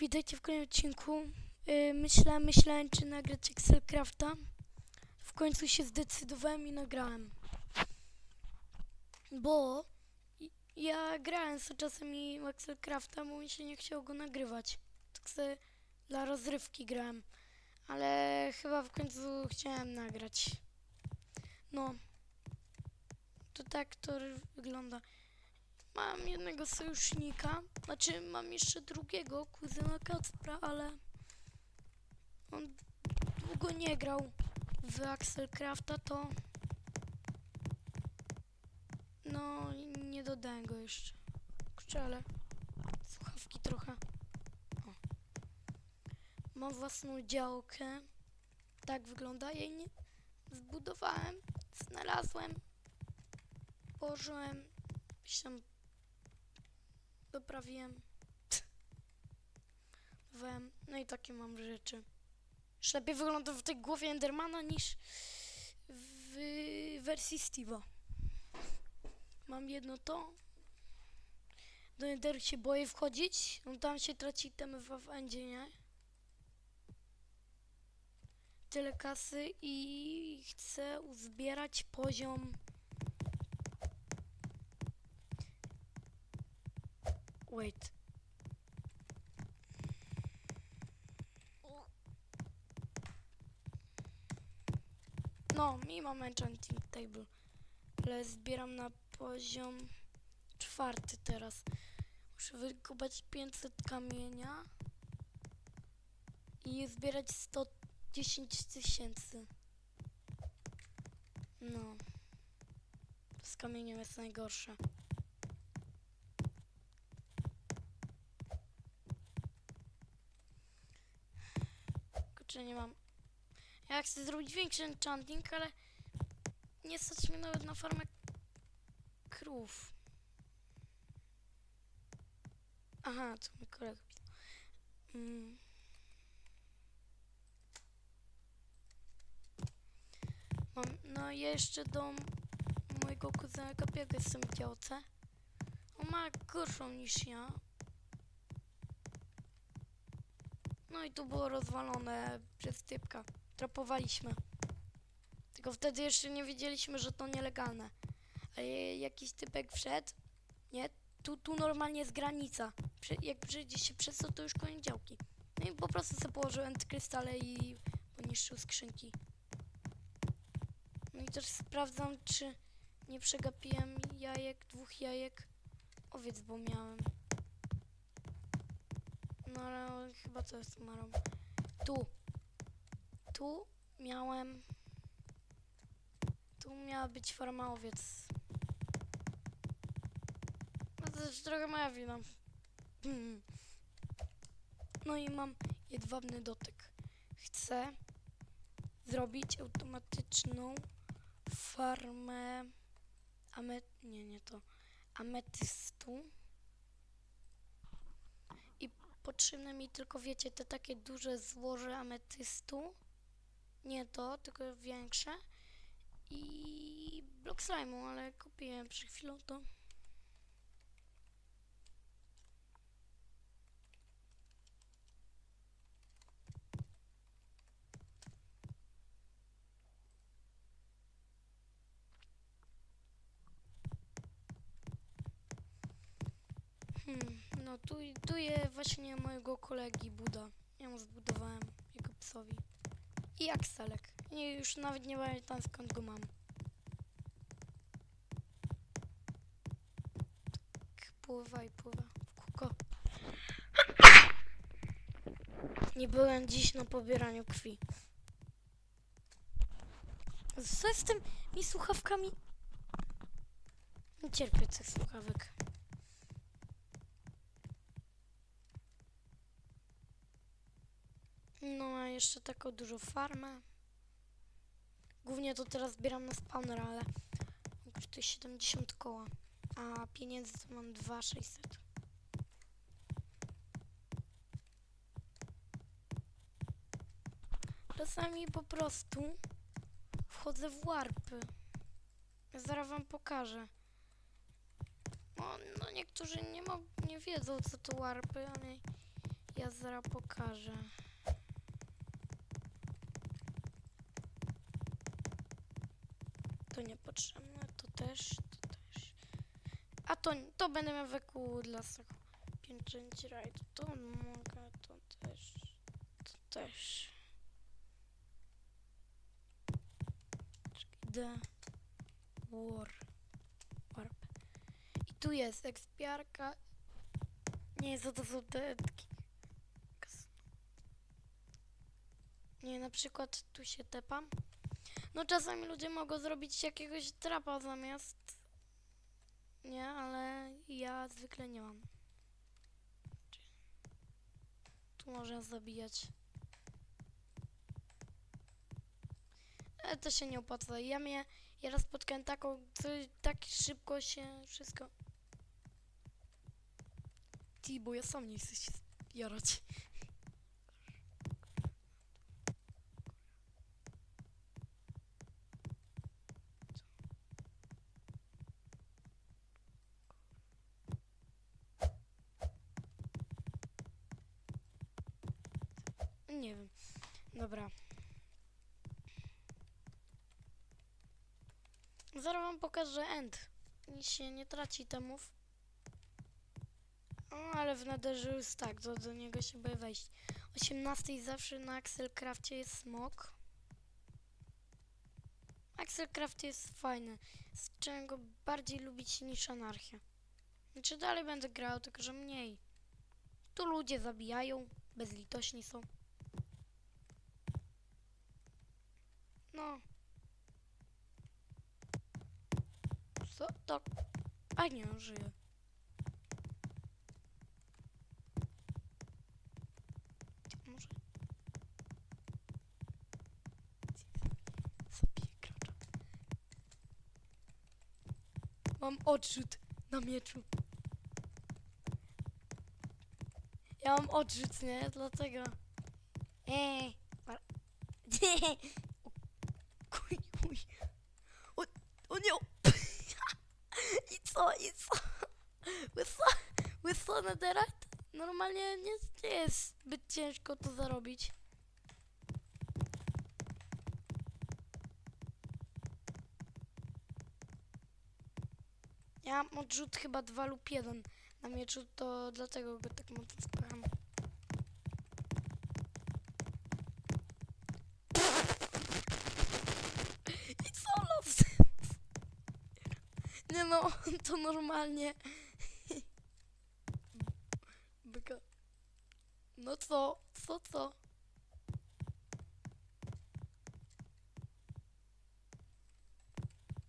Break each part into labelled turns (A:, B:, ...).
A: Witajcie w kolejnym odcinku. Yy, myślałem, myślałem, czy nagrać Excelcrafta. W końcu się zdecydowałem i nagrałem. Bo ja grałem z czasami Excelcrafta, bo mi się nie chciało go nagrywać. Tak sobie dla rozrywki grałem. Ale chyba w końcu chciałem nagrać. No. To tak to wygląda. Mam jednego sojusznika, znaczy mam jeszcze drugiego, kuzyna Kacpra, ale on długo nie grał w Axelcrafta, to no nie dodałem go jeszcze. Kurczę, ale słuchawki trochę. O. Mam własną działkę. Tak wygląda. Jej nie zbudowałem, znalazłem, położyłem, gdzieś doprawiłem. Wem. No i takie mam rzeczy. Już lepiej wygląda w tej głowie Endermana niż w wersji Steve'a. Mam jedno to. Do Enderu się boję wchodzić. No tam się traci temy w Endzie, nie? Tyle kasy i chcę uzbierać poziom Wait. No, mi mam enchanting table. Ale zbieram na poziom czwarty teraz. Muszę wykupać 500 kamienia i zbierać 110 tysięcy. No. Z kamieniem jest najgorsze. Kurczę, nie mam. Ja chcę zrobić większy enchanting, ale nie stać mnie nawet na farmę krów. Aha, to mój kolega pisał. Mm. Mam, no jeszcze do mojego kuzyna Kapiego jestem w działce. On ma gorszą niż ja. No i tu było rozwalone przez typka. Trapowaliśmy. Tylko wtedy jeszcze nie wiedzieliśmy, że to nielegalne. Ale jakiś typek wszedł. Nie, tu, tu normalnie jest granica. Prze jak przejdzie się przez to, to już koniec działki. No i po prostu sobie położył krystale i poniszczył skrzynki. No i też sprawdzam, czy nie przegapiłem jajek, dwóch jajek. Owiec, bo miałem. No ale chyba to jest marą. Tu. Tu miałem. Tu miała być farma owiec. No to trochę moja wina. No i mam jedwabny dotyk. Chcę zrobić automatyczną farmę amet... nie, nie to. Ametystu. I potrzebne mi tylko, wiecie, te takie duże złoże ametystu. Nie to, tylko większe. I blok slime'u, ale kupiłem przed chwilą to. Hmm, no tu, tu je właśnie mojego kolegi Buda. Ja mu zbudowałem jego psowi. I Akselek. Nie, już nawet nie pamiętam skąd go mam. Tak pływa i pływa w kółko. Nie byłem dziś na pobieraniu krwi. Co z tym mi słuchawkami? Nie cierpię tych słuchawek. No, a jeszcze taką dużą farmę. Głównie to teraz zbieram na spawner, ale kosztuje 70 koła. A pieniędzy to mam 2600. Czasami po prostu wchodzę w warpy. Ja zaraz wam pokażę. No, no niektórzy nie, nie wiedzą co to warpy, ale ja zaraz pokażę. To niepotrzebne, to też, to też. A to, to będę miał weku dla Sachu. Pięcięci rajd, to mogę, to też, to też. D. War. Warp. I tu jest ekspiarka. Nie, co to są te... Kas- Nie, na przykład tu się tepam. No czasami ludzie mogą zrobić jakiegoś trapa zamiast... Nie, ale ja zwykle nie mam. Tu można zabijać. Ale to się nie opłaca. Ja mnie... Ja raz spotkałem taką, tak szybko się wszystko... Ty, bo ja sam nie chcę się jarać. Dobra. Zaraz wam pokażę end. Nic się nie traci temów. No, ale w Netherze jest tak, do, do niego się boję wejść. 18 zawsze na Axelcrafcie jest smok. Axelcraft jest fajny. Z czego bardziej lubić niż anarchia. Znaczy dalej będę grał, tylko że mniej. Tu ludzie zabijają, bezlitośni są. No. Co to? A nie, on żyje. Może. Zabiję gracza. Mam odrzut na mieczu. Ja mam odrzut, nie? Dlatego. Eee. par- O, Kuj, kuj. O, o nie. o. I co, i co? Łyso, łyso netherite? Normalnie nie, nie jest zbyt ciężko to zarobić. Ja mam odrzut chyba 2 lub 1 na mieczu, to dlatego go tak mocno spycham. I co los? Nie no, to normalnie. No co? Co, co?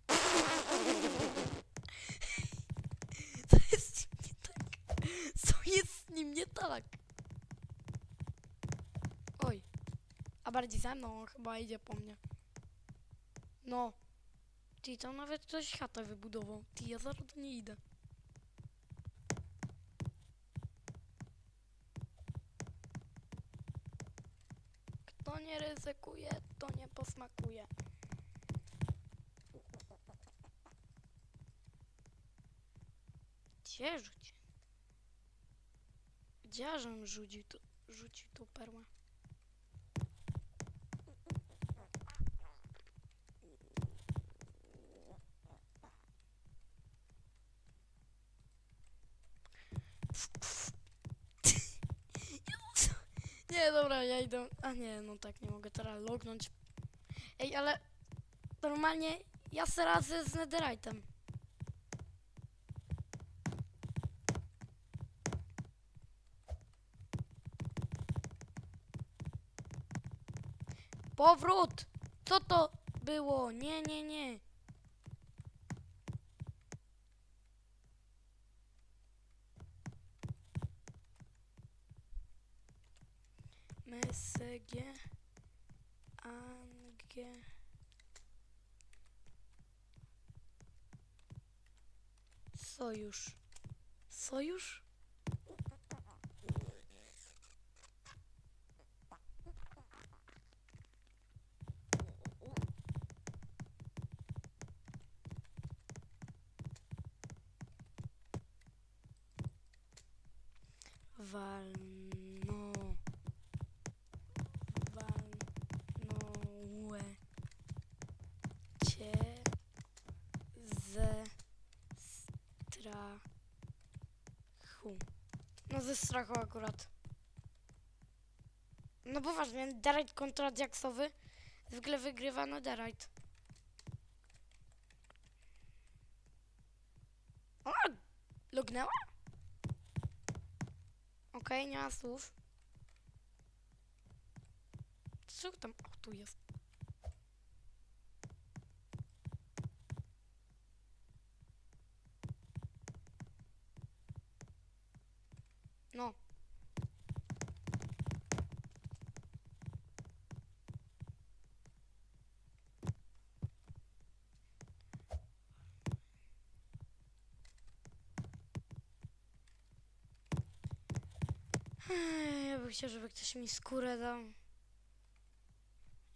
A: Co jest z nim nie tak? Co jest z nim nie tak? Oj. A bardziej ze mną, on chyba idzie po mnie. No. Ty, tam nawet ktoś chatę wybudował. Ty, ja zaraz do niej idę. Ryzykuje, to nie posmakuje. Gdzie rzuci? Gdzie żem rzucił tu, rzucił tą perłę? A nie, no tak, nie mogę teraz lognąć. Ej, ale normalnie ja se radzę z netherite'em. Powrót! Co to było? Nie, nie, nie. MSG Angie Sojusz Sojusz? Strachu akurat. No poważnie, Netherite kontra Jacksowy zwykle wygrywa Netherite. Ona lognęła? Okej, nie ma słów. Co tam? O, tu jest. No. Ja bym chciał, żeby ktoś mi skórę dał.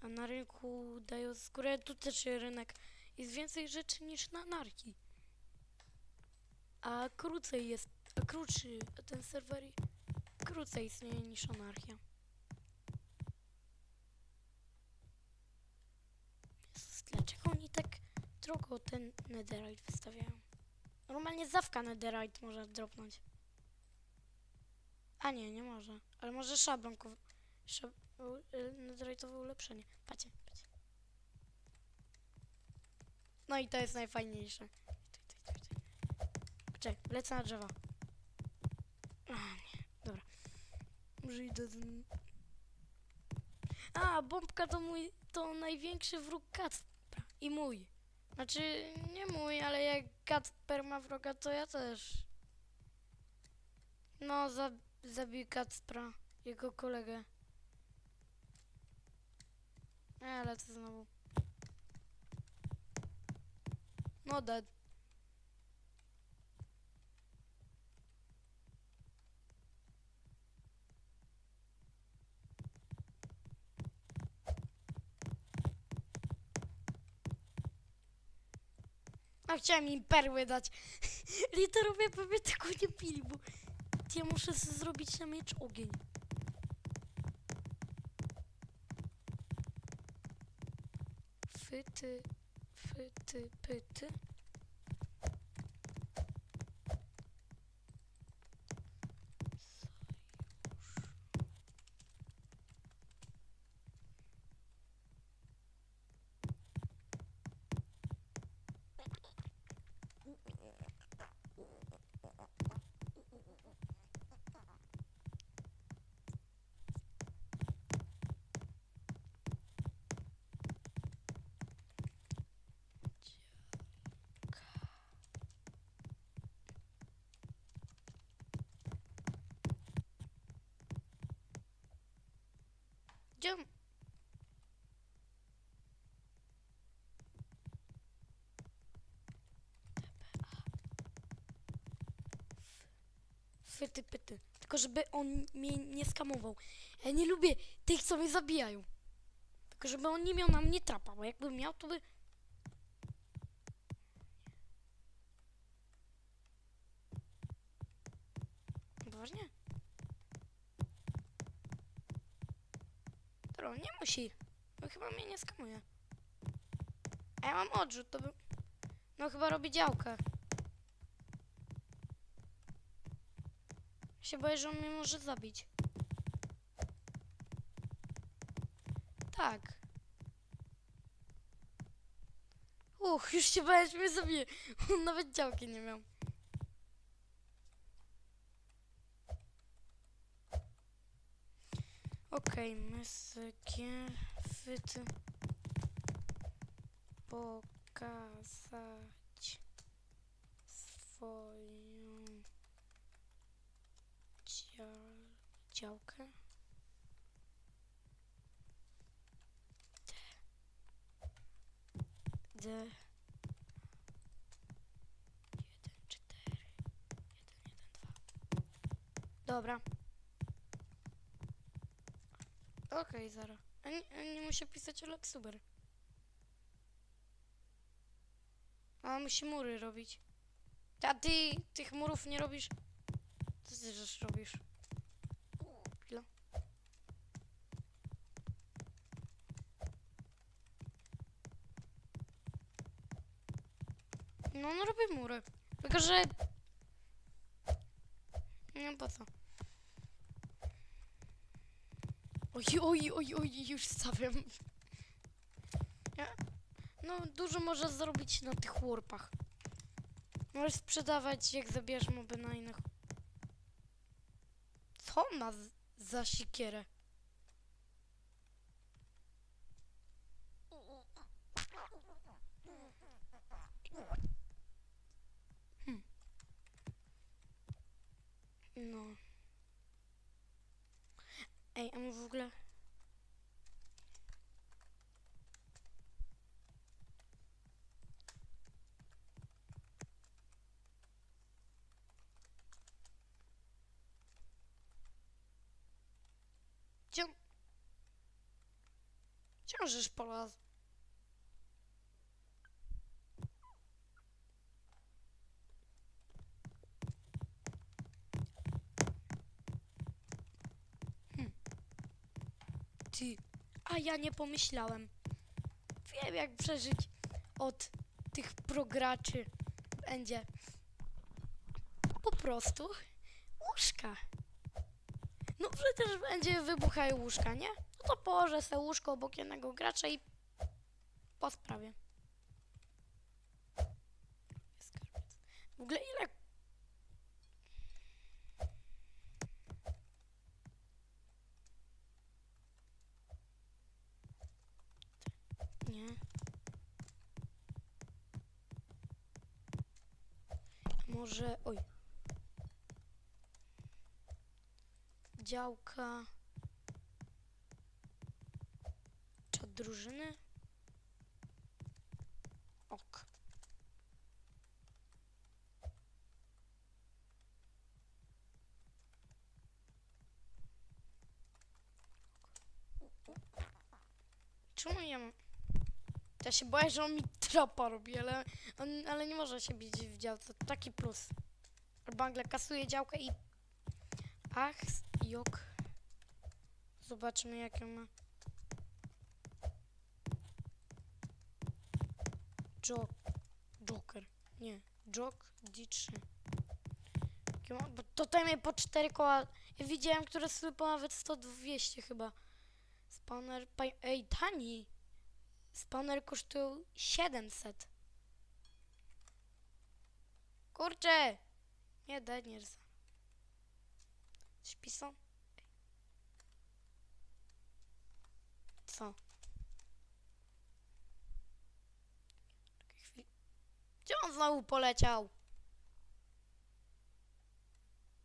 A: A na rynku dają skórę. Tu też rynek. Jest więcej rzeczy niż na anarchii. A krócej jest. A krótszy ten serwer krócej istnieje niż anarchia. Jezus, dlaczego oni tak drogo ten netherite wystawiają? Normalnie zawka netherite można dropnąć. A nie, nie może. Ale może szablonkowy. Szab... y, Netherite'owe ulepszenie. Patrzcie, patrzcie. No i to jest najfajniejsze. Czekaj, lecę na drzewo. A nie, dobra. Może idę z... A, bombka to mój, to największy wróg Kacpra. I mój. Znaczy, nie mój, ale jak Kacper ma wroga, to ja też. No, za, zabił Kacpra, jego kolegę. Ja lecę znowu. No dead. A chciałem im perły dać. Literowie pewnie tego nie pili, bo ja muszę zrobić na miecz ogień. Fyty, fyty, pyty. Fyty pyty. Tylko żeby on mnie nie skamował. Ja nie lubię tych, co mnie zabijają. Tylko żeby on nie miał na mnie trapa, bo jakby miał, to by... Poważnie? Dobra, nie musi. Bo chyba mnie nie skamuje. A ja mam odrzut, to by... No chyba robi działkę. Się boję, że on mnie może zabić. Tak. Uch, już się bałem, że mnie zabije. On nawet działki nie miał. Okej, mysykie, fyty. Pokazać swoją dzia działkę. D. D. 1, 4, 1, 1, 2. Dobra. Okej, Zara. A nie, nie muszę pisać o Luxuber. A musi mury robić. A ty tych murów nie robisz? Co ty żeś robisz? Chwila. No, no robię mury. Tylko, że... Nie po co. Oj, oj, oj, oj, już stawiam. Ja, no, dużo można zrobić na tych warpach. Możesz sprzedawać, jak zabierzesz moby na innych. Co on ma z- za sikierę? Hmm. No. Ej, a mu w ogóle... Gdzie on... Gdzie on? Hmm. Ty, a ja nie pomyślałem. Wiem jak przeżyć od tych prograczy. Będzie po prostu łóżka. No przecież będzie wybuchają łóżka, nie? No to położę se łóżko obok jednego gracza i po sprawie. W ogóle ile... Nie. Może... Oj. Działka... Czat drużyny? Ok. Czemu ja mam... Ja się boję, że on mi trapa robi, ale, on, ale nie może się bić w działce. Taki plus. Bangle kasuje działkę i... Ach, jok. Zobaczmy, jak ją ma. Jok. Joker. Nie. Jok D3. Jakie ma- Bo tutaj mnie po 4 koła. Ja widziałem, które są nawet 100-200 chyba. Spawner. pa- Ej, tani. Spawner kosztują 700. Kurczę! Nie, Daniels. Śpisą? Co? Gdzie on znowu poleciał?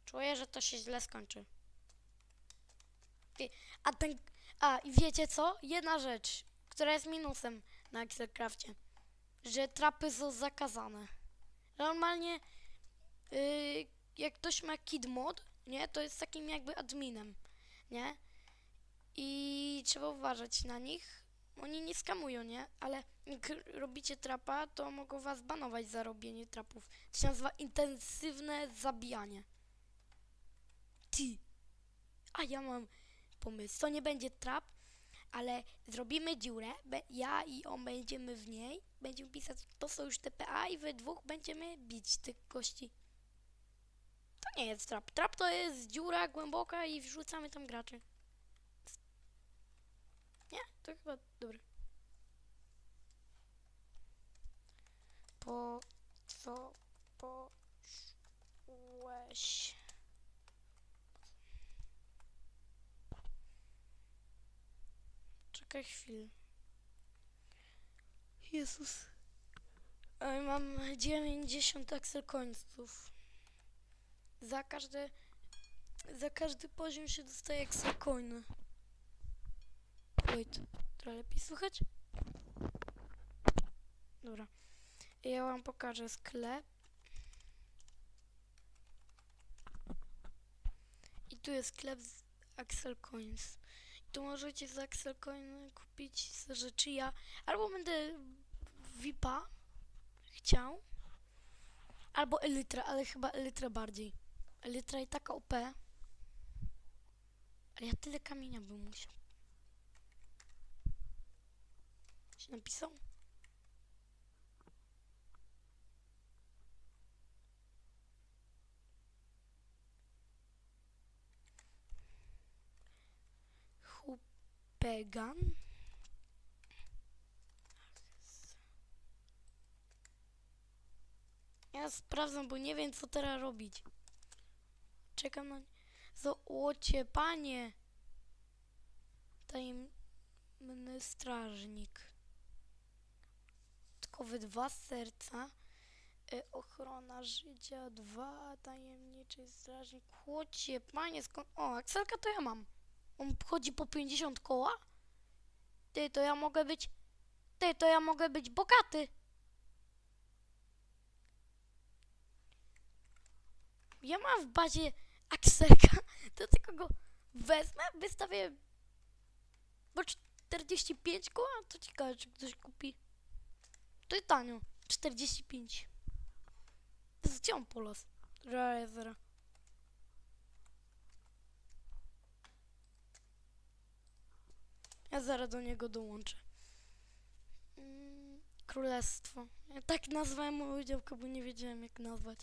A: Czuję, że to się źle skończy. A ten... A, i wiecie co? Jedna rzecz, która jest minusem na Excelcrafcie. Że trapy są zakazane. Normalnie, yy, jak ktoś ma kid mod, nie, to jest takim jakby adminem, nie? I trzeba uważać na nich. Oni nie skamują, nie? Ale jak robicie trapa, to mogą was banować za robienie trapów. To się nazywa intensywne zabijanie. Ty. A ja mam pomysł. To nie będzie trap, ale zrobimy dziurę. Ja i on będziemy w niej. Będziemy pisać, to są już TPA i we dwóch będziemy bić tych gości. To nie jest trap. Trap to jest dziura głęboka i wrzucamy tam graczy. Nie? To chyba dobre. Po co poszłeś? Czekaj chwilę. Jezus. Mam 90 Axel końców. Za każde... Za każdy poziom się dostaje Axel coiny. Wait, trochę lepiej słychać? Dobra. Ja wam pokażę sklep. I tu jest sklep z Axel Coins. I tu możecie za Axel Coin kupić rzeczy. Ja albo będę VIPa chciał, albo Elytra, ale chyba Elytra bardziej. Elytra i taka OP. Ale ja tyle kamienia bym musiał. Się napisał? Hub Pegan. Ja sprawdzam, bo nie wiem co teraz robić. Czekam na... Zo, łocie, panie! Tajemny strażnik. Tkowy dwa serca. Y, ochrona życia, dwa, tajemniczy strażnik. Łocie, panie, skąd... O, Akselka to ja mam. On chodzi po 50 koła? Ty, to ja mogę być... Ty, to ja mogę być bogaty. Ja mam w bazie Akselka, to tylko go wezmę, wystawię bo 45 koła, to ciekawe, czy ktoś kupi. To jest tanio, 45. To jest gdzie on polas? Rezera. Ja zaraz do niego dołączę. Mm, Królestwo. Ja tak nazwałem moją działkę, bo nie wiedziałem jak nazwać.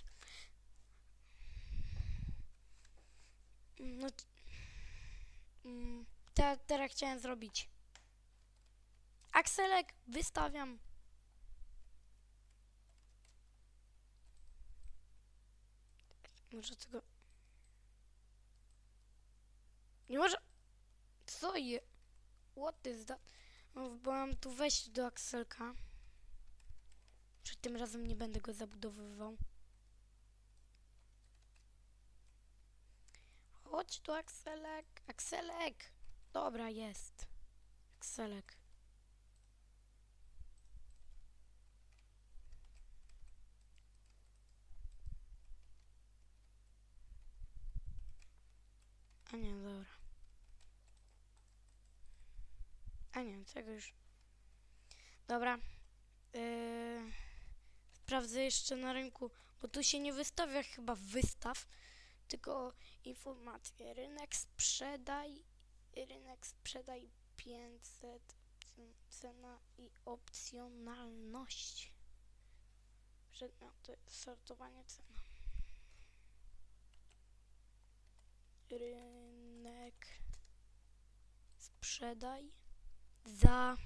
A: No, mm, te, teraz chciałem zrobić. Akselek, wystawiam. Może tego... Nie może... Co je... What is that? No, bo mam tu wejść do Akselka. Czy tym razem nie będę go zabudowywał. Chodź tu, Akselek. Akselek! Dobra, jest. Akselek. A nie, dobra. A nie, tego już. Dobra. Yy, sprawdzę jeszcze na rynku, bo tu się nie wystawia chyba wystaw, tylko informacje. Rynek sprzedaj, rynek sprzedaj 500, c- cena i opcjonalność. Przedmioty, sortowanie cena. Rynek sprzedaj za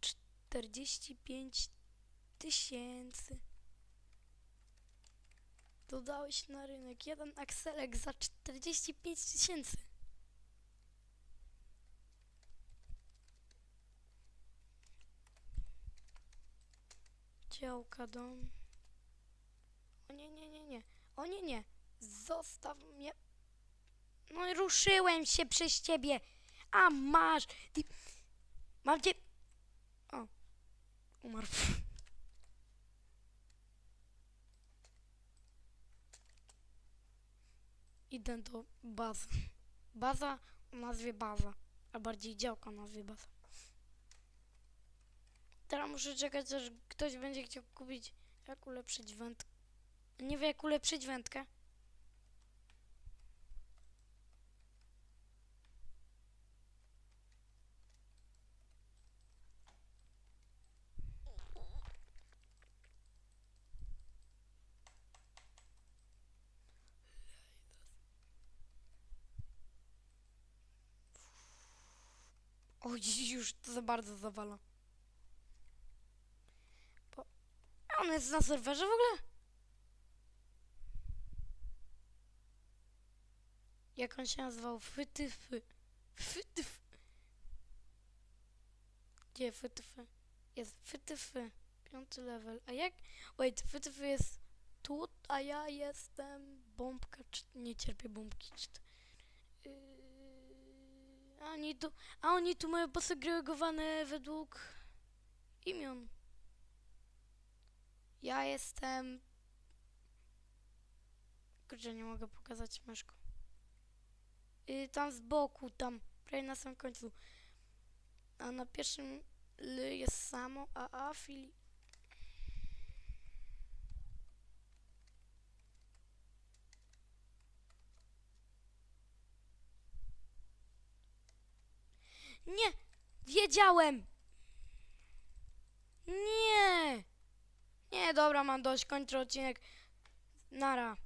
A: 45 tysięcy. Dodałeś na rynek jeden akselek za 45 tysięcy. Działka, dom. O nie, nie, nie, nie. O nie, nie. Zostaw mnie. No i ruszyłem się przez ciebie. A masz. Mam cię. O. Umarł. Idę do bazy. Baza o nazwie baza. A bardziej działka o nazwie baza. Teraz muszę czekać, aż ktoś będzie chciał kupić jak ulepszyć wędkę. Nie wie jak ulepszyć wędkę. Oj, już to za bardzo zawala. Bo... A on jest na serwerze w ogóle? Jak on się nazywał? Fytyfy. Fytyfy. Gdzie fytyfy? Jest fytyfy. Piąty level. A jak? Wait, fytyfy jest tu, a ja jestem bombka. Nie cierpię bombki. Yy... A oni tu, a oni tu mają posegregowane według imion. Ja jestem... Kurczę, nie mogę pokazać myszką. Y, tam z boku, tam, prawie na samym końcu. A na pierwszym L jest samo, a A fili... Nie! Wiedziałem! Nie! Nie, dobra, mam dość, kończę odcinek. Nara.